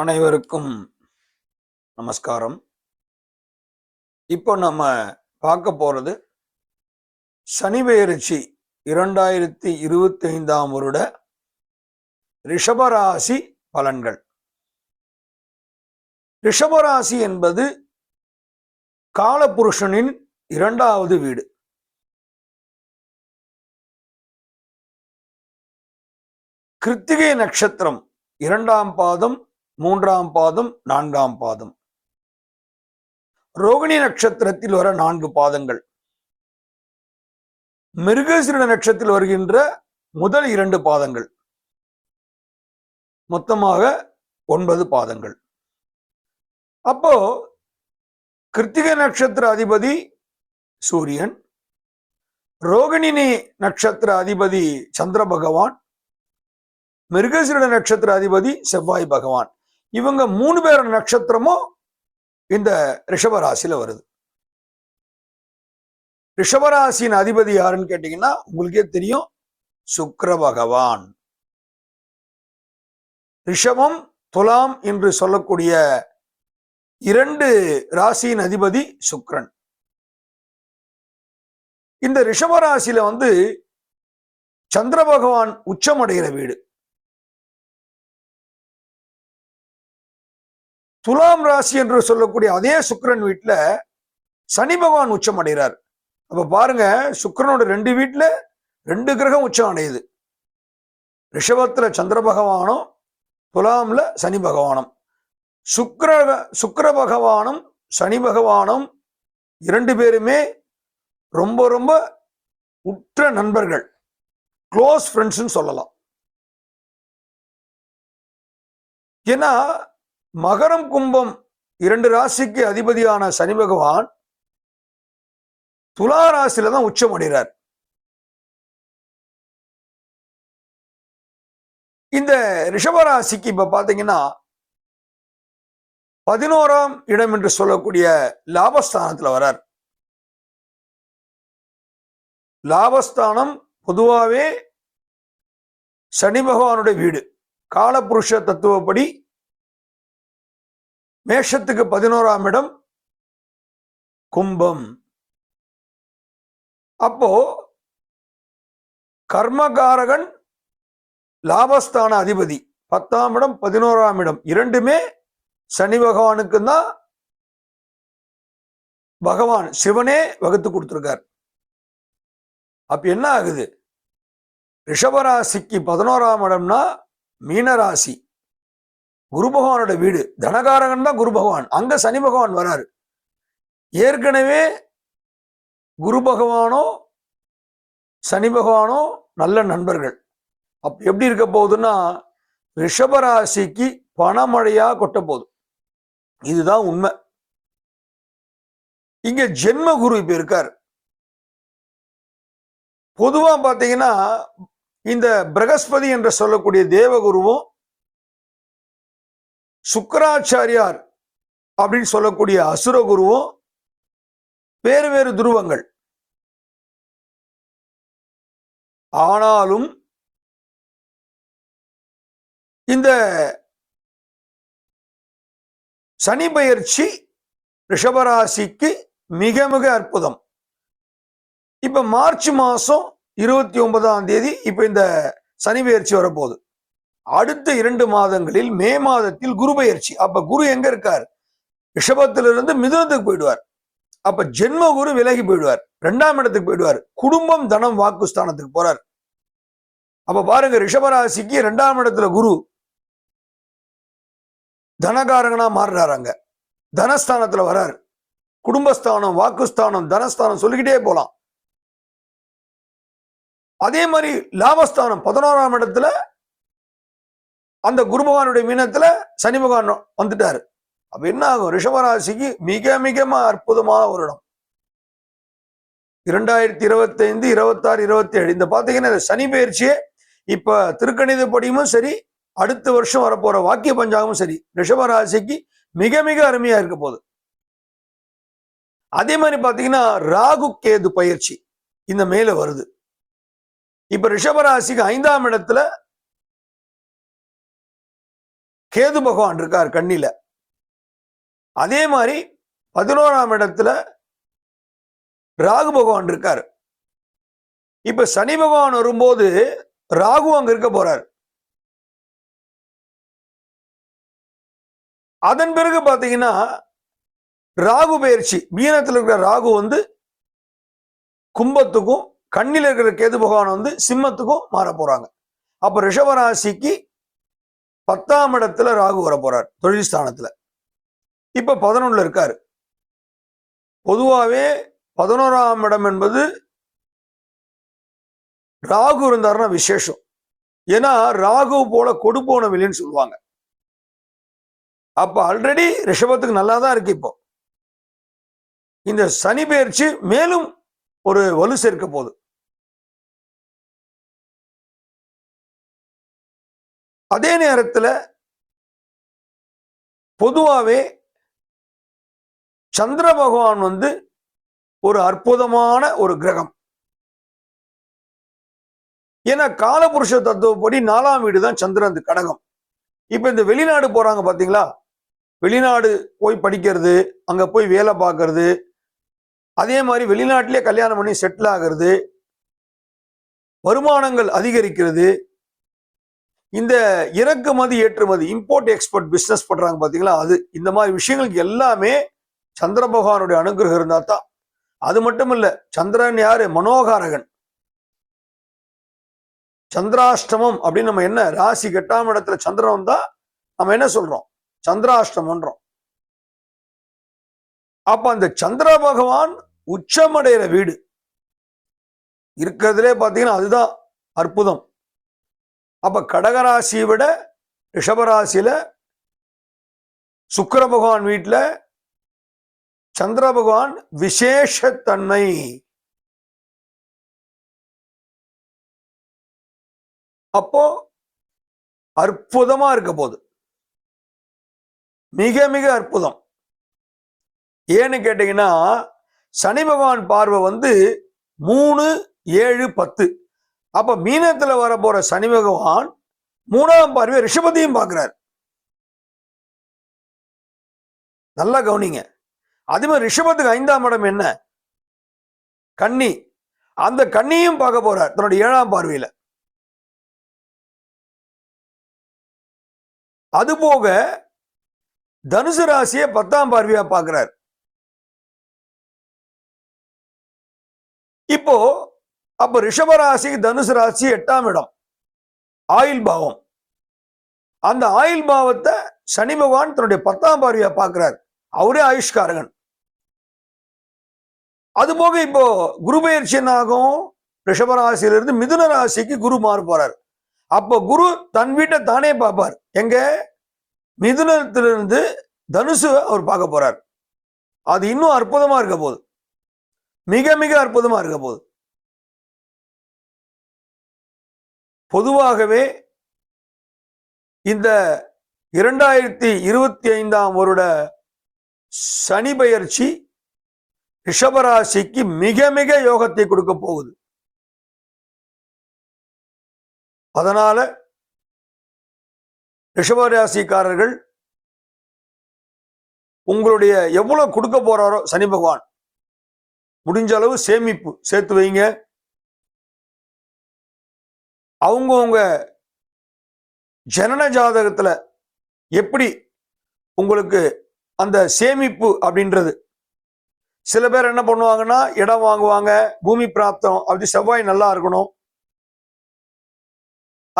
அனைவருக்கும் நமஸ்காரம். இப்போ நம்ம பார்க்க போறது சனி பெயர்ச்சி இரண்டாயிரத்தி இருபத்தி ஐந்தாம் வருட ரிஷபராசி பலன்கள். ரிஷபராசி என்பது காலபுருஷனின் இரண்டாவது வீடு. கிருத்திகை நட்சத்திரம் இரண்டாம் பாதம் மூன்றாம் பாதம் நான்காம் பாதம். ரோகிணி நட்சத்திரத்தில் வர நான்கு பாதங்கள். மிருகசிர நட்சத்திரத்தில் வருகின்ற முதல் இரண்டு பாதங்கள். மொத்தமாக ஒன்பது பாதங்கள். அப்போ கிருத்திகை நட்சத்திர அதிபதி சூரியன் ரோகிணினி நட்சத்திர அதிபதி சந்திர பகவான் மிருகசிர நட்சத்திர அதிபதி செவ்வாய் பகவான். இவங்க மூணு பேர் நட்சத்திரமும் இந்த ரிஷபராசியில வருது. ரிஷபராசியின் அதிபதி யாருன்னு கேட்டீங்கன்னா உங்களுக்கே தெரியும் சுக்கர பகவான். ரிஷபம் துலாம் என்று சொல்லக்கூடிய இரண்டு ராசியின் அதிபதி சுக்ரன் இந்த ரிஷபராசியில வந்து சந்திர பகவான் உச்சமடைகிற வீடு. துலாம் ராசி என்று சொல்லக்கூடிய அதே சுக்கரன் வீட்டில் சனி பகவான் உச்சம் அடைகிறார். அப்ப பாருங்க சுக்கரனோட ரெண்டு வீட்டில் ரெண்டு கிரகம் உச்சம் அடையுது. ரிஷபத்துல சந்திர பகவானும் துலாம்ல சனி பகவானும். சுக்கர சுக்கர பகவானும் சனி பகவானும் இரண்டு பேருமே ரொம்ப ரொம்ப உற்ற நண்பர்கள். க்ளோஸ் ஃப்ரெண்ட்ஸ்ன்னு சொல்லலாம். ஏன்னா மகரம் கும்பம் இரண்டு ராசிக்கு அதிபதியான சனி பகவான் துலா ராசியில தான் உச்சம் அடைகிறார். இந்த ரிஷபராசிக்கு இப்ப பாத்தீங்கன்னா பதினோராம் இடம் என்று சொல்லக்கூடிய லாபஸ்தானத்துல வரார். லாபஸ்தானம் பொதுவாவே சனி பகவானுடைய வீடு. காலபுருஷ தத்துவப்படி மேஷத்துக்கு பதினோராம் இடம் கும்பம். அப்போ கர்மகாரகன் லாபஸ்தான அதிபதி. பத்தாம் இடம் பதினோராம் இடம். இரண்டுமே சனி பகவானுக்கு தான் பகவான் சிவனே வகுத்து கொடுத்துருக்கார். அப்ப என்ன ஆகுது? ரிஷபராசிக்கு பதினோராம் இடம்னா மீனராசி. குரு பகவானோட வீடு. தனகாரகன் தான் குரு பகவான் அங்க சனி பகவான் வராரு. ஏற்கனவே குரு பகவானோ சனி பகவானோ நல்ல நண்பர்கள். அப் எப்படி இருக்க போகுதுன்னா ரிஷபராசிக்கு பணமழையா கொட்ட போகுது. இதுதான் உண்மை. இங்க ஜென்ம குரு இப்ப இருக்காரு. பொதுவா பாத்தீங்கன்னா இந்த பிரகஸ்பதி என்று சொல்லக்கூடிய தேவகுருவும் சுக்கராச்சாரியார் அப்படின்னு சொல்லக்கூடிய அசுரகுருவும் வேறு வேறு துருவங்கள். ஆனாலும் இந்த சனி பயிற்சி ரிஷபராசிக்கு மிக மிக அற்புதம். இப்ப மார்ச் மாசம் இருபத்தி ஒன்பதாம் தேதி இப்ப இந்த சனி பயிற்சி வரப்போகுது. அடுத்த இரண்டு மாதங்களில் மே மாதத்தில் குரு பயிற்சி. அப்ப குரு எங்க இருக்கார்? ரிஷபத்திலிருந்து மிதுனத்துக்கு போயிடுவார். அப்ப ஜென்ம குரு விலகி போயிடுவார். ரெண்டாம் இடத்துக்கு போயிடுவார். குடும்பம் தனம் வாக்குஸ்தானத்துக்கு போறார். அப்ப பாருங்க ரிஷபராசிக்கு ரெண்டாம் இடத்துல குரு தனகாரகனா மாறுறாரு அங்க. தனஸ்தானத்துல வரார். குடும்பஸ்தானம் வாக்குஸ்தானம் தனஸ்தானம் சொல்லிக்கிட்டே போலாம். அதே மாதிரி லாபஸ்தானம் பதினோராம் இடத்துல அந்த குரு பகவானுடைய மீனத்துல சனி பகவான் வந்துட்டாரு. அப்ப என்ன ஆகும்? ரிஷபராசிக்கு மிக மிக அற்புதமான ஒரு இடம் இரண்டாயிரத்தி இருபத்தி ஐந்து இருபத்தாறு இருபத்தி ஏழு இந்த பாத்தீங்கன்னா சனி பயிற்சியே இப்ப திருக்கணித படியும் சரி அடுத்த வருஷம் வரப்போற வாக்கிய பஞ்சாங்கமும் சரி ரிஷபராசிக்கு மிக மிக அருமையா இருக்க போகுது. அதே மாதிரி பாத்தீங்கன்னா ராகு கேது பயிற்சி இந்த மேல வருது. இப்ப ரிஷபராசிக்கு ஐந்தாம் இடத்துல கேது பகவான் இருக்கார் கண்ணில. அதே மாதிரி பதினோராம் இடத்துல ராகு பகவான் இருக்கார். இப்ப சனி பகவான் வரும்போது ராகு அங்க இருக்க போறார். அதன் பிறகு பாத்தீங்கன்னா ராகு பயிற்சி மீனத்தில் இருக்கிற ராகு வந்து கும்பத்துக்கும் கண்ணில் இருக்கிற கேது பகவான் வந்து சிம்மத்துக்கும் மாற போறாங்க அப்ப ரிஷபராசிக்கு பத்தாம் இடத்துல ராகு வர போறார் தொழில் ஸ்தானத்துல. இப்ப பதினொன்னுல இருக்காரு. பொதுவாவே பதினோராம் இடம் என்பது ராகு இருந்தாருன்னா விசேஷம். ஏன்னா ராகு போல கொடுப்போன வில்லின்னு சொல்லுவாங்க. அப்ப ஆல்ரெடி ரிஷபத்துக்கு நல்லா தான் இருக்கு இப்போ. இந்த சனி பயிற்சி மேலும் ஒரு வலு சேர்க்க போகுது. அதே நேரத்தில் பொதுவாகவே சந்திர பகவான் வந்து ஒரு அற்புதமான ஒரு கிரகம். ஏன்னா காலபுருஷ தத்துவப்படி நாலாம் வீடு தான் சந்திரன் கடகம். இப்போ இந்த வெளிநாடு போறாங்க பார்த்தீங்களா வெளிநாடு போய் படிக்கிறது அங்கே போய் வேலை பார்க்கறது அதே மாதிரி வெளிநாட்டிலே கல்யாணம் பண்ணி செட்டில் ஆகிறது வருமானங்கள் அதிகரிக்கிறது இந்த இறக்குமதி ஏற்றுமதி இம்போர்ட் எக்ஸ்போர்ட் பிஸ்னஸ் பண்றாங்க பாத்தீங்களா? அது இந்த மாதிரி விஷயங்களுக்கு எல்லாமே சந்திர பகவானுடைய அனுகிரகம் இருந்தா தான். அது மட்டும் இல்ல சந்திரன் யாரு? மனோகாரகன். சந்திராஷ்டமம் அப்படின்னு நம்ம என்ன? ராசி கெட்டாம இடத்துல சந்திரன் வந்தா நம்ம என்ன சொல்றோம்? சந்திராஷ்டமன்றோம். அப்ப அந்த சந்திர பகவான் உச்சமடைகிற வீடு. இருக்கிறதுலே பாத்தீங்கன்னா அதுதான் அற்புதம். அப்போ கடகராசியை விட ரிஷபராசியில் சுக்கர பகவான் வீட்டில் சந்திர பகவான் விசேஷத்தன்மை. அப்போ அற்புதமா இருக்க போகுது. மிக மிக அற்புதம். ஏன்னு கேட்டீங்கன்னா சனி பகவான் பார்வை வந்து மூணு ஏழு பத்து. அப்போ மீனத்துல வர போற சனி பகவான் மூணாம் பார்வை ரிஷபத்தையும் பார்க்கிறார். நல்லா கவனிங்க. அதுமாதிரி ரிஷபத்துக்கு ஐந்தாம் இடம் என்ன? கன்னி. அந்த கண்ணியும் பார்க்க போறார் தன்னுடைய ஏழாம் பார்வையில. அது போக தனுசு ராசியை பத்தாம் பார்வையா பார்க்கிறார். இப்போ அப்ப ரிஷபராசி தனுசு ராசி எட்டாம் இடம். ஆயுள் பாவம். அந்த ஆயுள் பாவத்தை சனி பகவான் தன்னுடைய பத்தாம் பார்வையா பார்க்கிறார். அவரே ஆயுஷ்காரகன். அது போக இப்போ குரு பயிற்சி என்ன ஆகும்? ரிஷபராசியிலிருந்து மிதுன ராசிக்கு குரு மாறு போறார். அப்போ குரு தன் வீட்டை தானே பார்ப்பார். எங்க? மிதுனத்திலிருந்து தனுசு அவர் பார்க்க போறார். அது இன்னும் அற்புதமா இருக்க போகுது. மிக மிக அற்புதமா இருக்க போகுது. பொதுவாகவே இந்த இரண்டாயிரத்தி இருபத்தி ஐந்தாம் வருட சனி பயிற்சி ரிஷபராசிக்கு மிக மிக யோகத்தை கொடுக்க போகுது. அதனால ரிஷபராசிக்காரர்கள் உங்களுடைய எவ்வளவு கொடுக்க போறாரோ சனி பகவான் முடிஞ்ச அளவு சேமிப்பு சேர்த்து வைங்க. அவங்கவுங்க ஜனன ஜாதகத்துல எப்படி உங்களுக்கு அந்த சேமிப்பு அப்படின்றது? சில பேர் என்ன பண்ணுவாங்கன்னா இடம் வாங்குவாங்க பூமி பிராப்தம் அப்படி செவ்வாய் நல்லா இருக்கணும்.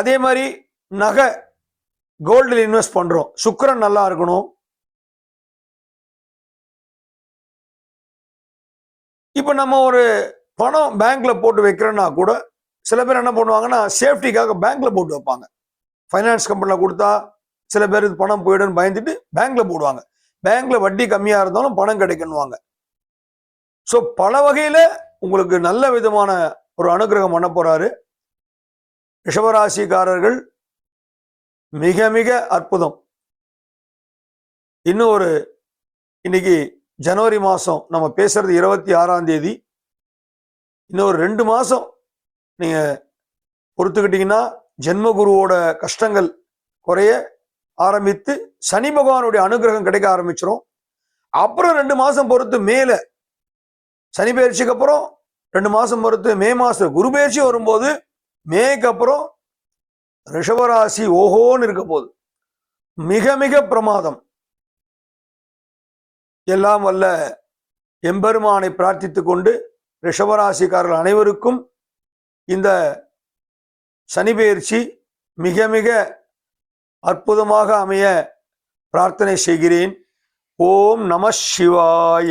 அதே மாதிரி நகை கோல்டில் இன்வெஸ்ட் பண்றோம். சுக்கரன் நல்லா இருக்கணும். இப்போ நம்ம ஒரு பணம் பேங்க்ல போட்டு வைக்கிறோன்னா கூட சில பேர் என்ன பண்ணுவாங்கன்னா சேஃப்டிக்காக பேங்க்ல போட்டு வைப்பாங்க. ஃபைனான்ஸ் கம்பெனியில் கொடுத்தா சில பேர் இது பணம் போயிடும்னு பயந்துட்டு பேங்க்ல போடுவாங்க. பேங்க்ல வட்டி கம்மியா இருந்தாலும் பணம் கிடைக்கணுவாங்க ஸோ பல வகையில உங்களுக்கு நல்ல விதமான ஒரு அனுகிரகம் பண்ண போறாரு. ரிஷபராசிக்காரர்கள் மிக மிக அற்புதம். இன்னும் ஒரு இன்னைக்கு ஜனவரி மாதம் நம்ம பேசுறது இருபத்தி ஆறாம் தேதி. இன்னும் ஒரு ரெண்டு மாதம் நீங்க பொறுத்துக்கிட்டீங்கன்னா ஜென்மகுருவோட கஷ்டங்கள் குறைய ஆரம்பித்து சனி பகவானுடைய அனுகிரகம் கிடைக்க ஆரம்பிச்சிரும். அப்புறம் ரெண்டு மாசம் பொறுத்து மேல சனி பயிற்சிக்கு அப்புறம் ரெண்டு மாசம் பொறுத்து மே மாசம் குரு பயிற்சி வரும்போது மேக்கு அப்புறம் ரிஷபராசி ஓஹோன்னு இருக்க போகுது. மிக மிக பிரமாதம். எல்லாம் வல்ல எம்பெருமானை பிரார்த்தித்து கொண்டு ரிஷபராசிக்காரர்கள் அனைவருக்கும் இந்த சனி பயிற்சி மிக மிக அற்புதமாக அமைய பிரார்த்தனை செய்கிறேன். ஓம் நம சிவாய.